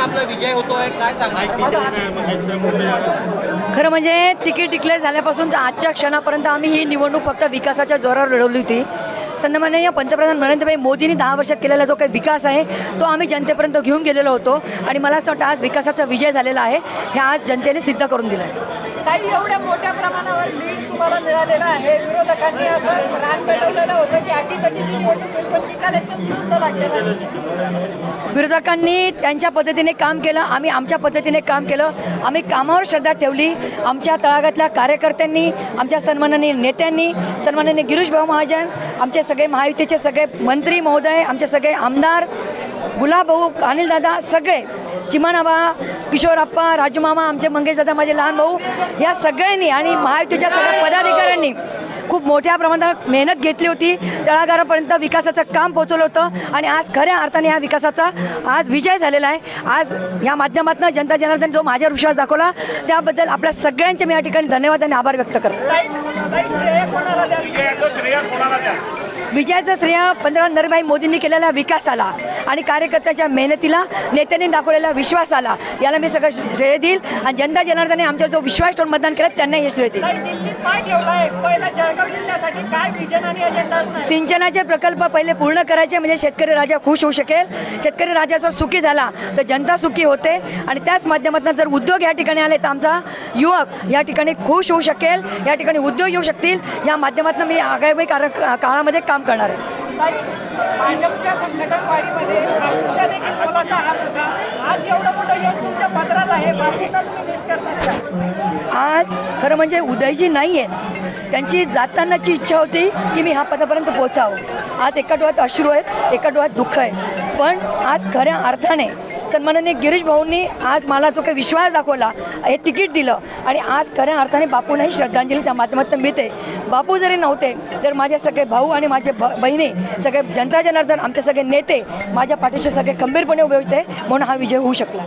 मताने आपला विजय होतोय काय सांगा खरं म्हणजे तिकीट डिक्लेअर झाल्यापासून आजच्या क्षणापर्यंत आम्ही ही निवडणूक फक्त विकासाच्या जोरावर लढवली होती. सन्माननीय पंतप्रधान नरेंद्रभाई मोदींनी दहा वर्षात केलेला जो काही विकास आहे तो आम्ही जनतेपर्यंत घेऊन गेलेलो होतो. आणि मला असं वाटतं आज विकासाचा विजय झालेला आहे हे आज जनतेने सिद्ध करून दिलं आहे काही एवढ्या मोठ्या प्रमाणावर लीड तुम्हाला मिळालेलं आहे. विरोधकांनी असं रान पेटवलेलं होतं की अटीतटीची निवडणूक होईल, पण निकाल एकदम विरोधकांनी त्यांच्या पद्धतीने काम केलं आम्ही आमच्या पद्धतीने काम केलं. आम्ही कामावर श्रद्धा ठेवली. आमच्या तळागातल्या कार्यकर्त्यांनी आमच्या सन्माननीय नेत्यांनी सन्माननीय गिरीश भाऊ महाजन आमचे सगळे महायुतीचे सगळे मंत्री महोदय आमचे सगळे आमदार गुलाबभाऊ अनिलदादा सगळे. चिमानाबा किशोरप्पा राजूमामा आमचे मंगेशदादा माझे लहान भाऊ या सगळ्यांनी आणि महायुतीच्या सगळ्या पदाधिकाऱ्यांनी खूप मोठ्या प्रमाणात मेहनत घेतली होती. तळागारापर्यंत विकासाचं काम पोचवलं होतं आणि आज खऱ्या अर्थाने ह्या विकासाचा आज विजय झालेला आहे. आज या माध्यमातून जनता जनार्दन जो माझ्यावर विश्वास दाखवला त्याबद्दल आपल्या सगळ्यांचे मी या ठिकाणी धन्यवाद आणि आभार व्यक्त करतो. विजयाचं श्रेय पंतप्रधान नरेंद्रभाई मोदींनी केलेल्या विकासाला आणि कार्यकर्त्याच्या मेहनतीला नेत्यांनी दाखवलेल्या विश्वासाला याला मी सगळं श्रेय देईल. आणि जनता जनार्दने आमच्यावर जो विश्वास ठेवून मतदान केलं त्यांना हे श्रेय देईल. सिंचनाचे प्रकल्प पहिले पूर्ण करायचे म्हणजे शेतकरी राजा खुश होऊ शकेल. शेतकरी राजा जर सुखी झाला तर जनता सुखी होते. आणि त्याच माध्यमातून जर उद्योग या ठिकाणी आले तर आमचा युवक या ठिकाणी खुश होऊ शकेल या ठिकाणी उद्योग येऊ शकतील. या माध्यमातून मी आगामी काळामध्ये काम करणार आहे. भाजपच्या संघटन वाढीमध्ये बापूंचा देखील मोलाचा हात होता. आज एवढं मोठं यश तुमच्या पत्रात आहे. तुम्ही आज खरं म्हणजे उदयजी नाही आहेत. त्यांची जातानाची इच्छा होती की मी ह्या पदापर्यंत पोचावं आज एका डोळ्यात अश्रू आहेत एका डोळ्यात दुःख आहे. पण आज खऱ्या अर्थाने सन्माननीय गिरीश भाऊंनी आज मला जो काही विश्वास दाखवला हे तिकीट दिलं. आणि आज खऱ्या अर्थाने बापूंनाही श्रद्धांजली त्या माध्यमातून मिळते. बापू जरी नव्हते तर माझे सगळे भाऊ आणि माझे ब बहिणी सगळे जनता जनार्दन आमचे सगळे नेते माझ्या पाठीशी सगळे खंबीरपणे उभे होते म्हणून हा विजय होऊ शकला.